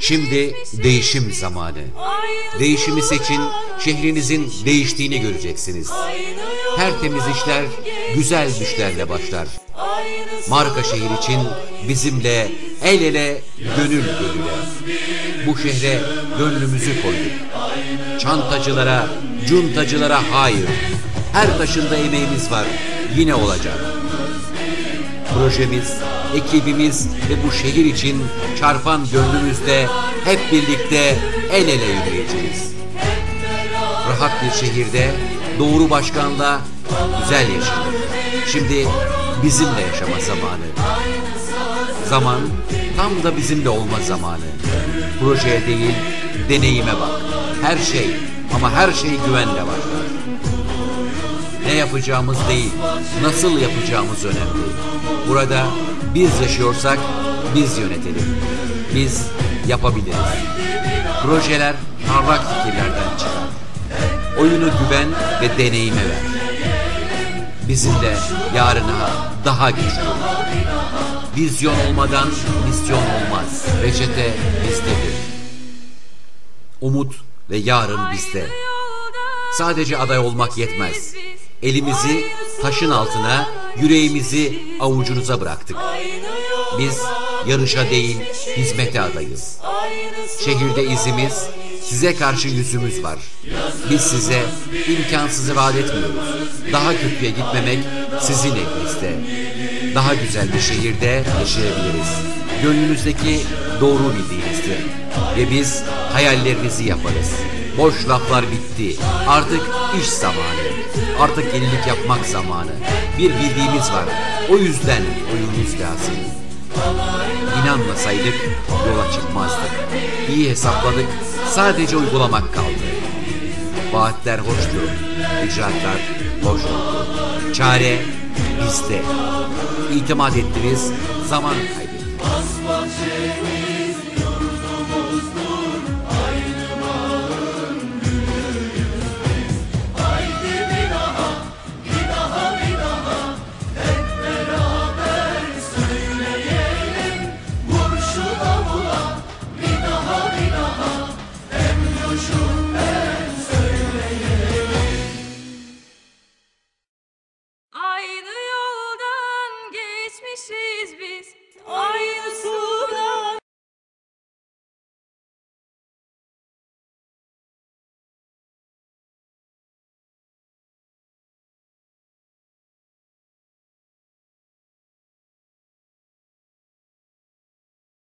Şimdi değişim zamanı. Değişimi seçin, şehrinizin değiştiğini göreceksiniz. Her temiz işler güzel düşlerle başlar. Marka şehir için bizimle el ele, gönül gönüle. Bu şehre gönlümüzü koyduk. Çantacılara, cuntacılara hayır. Her taşında emeğimiz var. Yine olacak. Projemiz, ekibimiz ve bu şehir için çarpan gönlümüzde hep birlikte el ele yürüyeceğiz. Rahat bir şehirde doğru başkanla güzel yaşanır. Şimdi bizimle yaşama zamanı. Zaman tam da bizimle olma zamanı. Projeye değil, deneyime bak. Her şey ama her şey güvenle başlar. Ne yapacağımız değil, nasıl yapacağımız önemli. Burada biz yaşıyorsak biz yönetelim. Biz yapabiliriz. Projeler parlak fikirlerden çıkar. Oyunu güven ve deneyime ver. Bizim de yarına daha güçlü. Vizyon olmadan misyon olmaz. Reçete bizdedir. Umut ve yarın bizde. Sadece aday olmak yetmez. Elimizi taşın altına, yüreğimizi avucunuza bıraktık. Biz yarışa değil, hizmete adayız. Şehirde izimiz, size karşı yüzümüz var. Biz size imkansızı vaat etmiyoruz. Daha kötüye gitmemek sizin elinizde. Daha güzel bir şehirde yaşayabiliriz. Gönlünüzdeki doğru bildiğinizdir. Ve biz hayallerinizi yaparız. Boş laflar bitti. Artık iş zamanı. Artık yenilik yapmak zamanı. Bir bildiğimiz var. O yüzden oyunumuz lazım. İnanmasaydık yola çıkmazdık. İyi hesapladık. Sadece uygulamak kaldı. Vaatler hoştu. İcraatlar hoş oldu. Çare bizde. İtimat ettiniz, zaman kaybettiniz.